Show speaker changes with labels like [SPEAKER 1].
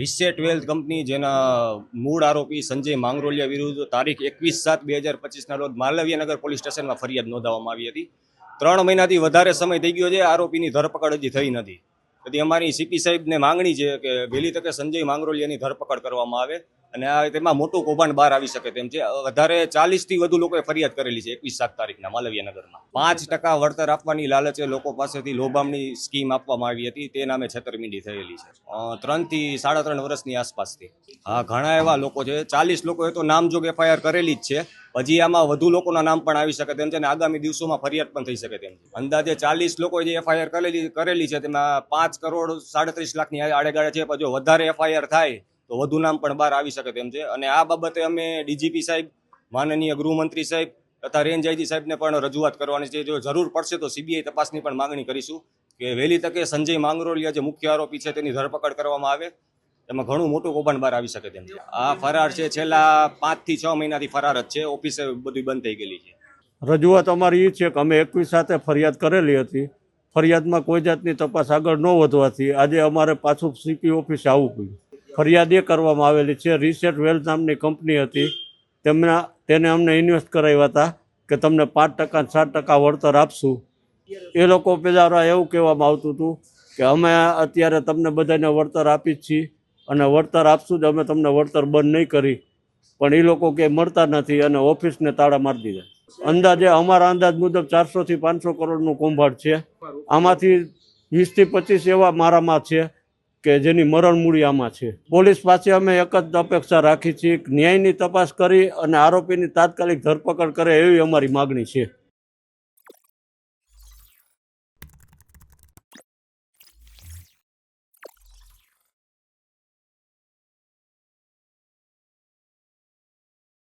[SPEAKER 1] Reset wealth company જેના મૂળ આરોપી સંજય માંગરોલિયા વિરુદ્ધ તારીખ એકવીસ સાત બે હજાર પચીસના રોજ માલવીયનગર પોલીસ સ્ટેશનમાં ફરિયાદ નોંધાવવામાં આવી હતી. ત્રણ મહિનાથી વધારે સમય થઈ ગયો છે, આરોપીની ધરપકડ હજી થઈ નથી. તેથી અમારી સીપી સાહેબને માંગણી છે કે વહેલી તકે સંજય માંગરોલિયાની ધરપકડ કરવામાં આવે અને આ તેમાં મોટું કૌભાંડ બહાર આવી શકે તેમ છે. વધારે ચાલીસથી વધુ લોકોએ ફરિયાદ કરેલી છે એકવીસ સાત તારીખના માલવીયનગરમાં. પાંચ ટકા વળતર આપવાની લાલચે લોકો પાસેથી લોભામણી સ્કીમ આપવામાં આવી હતી. તે નામે છેતરમિંડી થયેલી છે. ત્રણથી સાડા ત્રણ વર્ષની આસપાસથી. હા, ઘણા એવા લોકો છે. ચાલીસ લોકોએ તો નામજોગ એફઆઈઆર કરેલી જ છે. હજી આમાં વધુ લોકોના નામ પણ આવી શકે તેમ છે અને આગામી દિવસોમાં ફરિયાદ પણ થઈ શકે તેમ છે. અંદાજે ચાલીસ લોકો જે એફઆઈઆર કરેલી કરેલી છે, તેમાં પાંચ કરોડ સાડત્રીસ લાખની આડેગાળે છે, પણ જો વધારે એફઆઈઆર થાય, તો વધુ નામ પણ બહાર આવી શકે તેમ છે. અને આ બાબતે અમે ડીજીપી સાહેબ, માનનીય ગૃહમંત્રી સાહેબ તથા રેન્જ આઈજી સાહેબને પણ રજૂઆત કરવાની છે. જો જરૂર પડશે તો સીબીઆઈ તપાસની પણ માંગણી કરીશું કે વહેલી તકે સંજય માંગરોલિયા જે મુખ્ય આરોપી છે, તેની ધરપકડ કરવામાં આવે. એમાં ઘણું મોટું કૌભાંડ બહાર આવી શકે તેમ આ ફરાર છે છેલ્લા પાંચથી છ મહિનાથી ફરાર જ છે. ઓફિસે બધું બંધ થઈ ગયેલી છે.
[SPEAKER 2] રજૂઆત અમારી એ છે કે અમે એકવીસ સાથે ફરિયાદ કરેલી હતી. ફરિયાદમાં કોઈ જાતની તપાસ આગળ ન વધવાથી આજે અમારે પાછું સીપી ઓફિસે આવવું પડ્યું. ફરિયાદ એ કરવામાં આવેલી છે. રિસેટ વેલ્થ નામની કંપની હતી. તેમના તેને અમને ઇન્વેસ્ટ કરાવ્યા હતા કે તમને પાંચ ટકા સાત ટકા વળતર આપશું. એ લોકો પેલા એવું કહેવામાં આવતું હતું કે અમે અત્યારે તમને બધાને વળતર આપી જ છીએ. અને વળતર આપશું જ. અમે તમને વળતર બંધ નહીં કરી. પણ એ લોકો કે મળતા નથી અને ઓફિસને તાળા મારી દીધા. અંદાજે અમારા અંદાજ મુજબ ચારસોથી પાંચસો કરોડનું કૌભાંડ છે. આમાંથી વીસથી પચીસ એવા મારામાં છે કે જેની મરણ મૂડી આમાં છે. પોલીસ પાસે અમે એક જ અપેક્ષા રાખી છીએ ન્યાયની તપાસ કરી અને આરોપીની તાત્કાલિક ધરપકડ કરે એવી અમારી માગણી છે.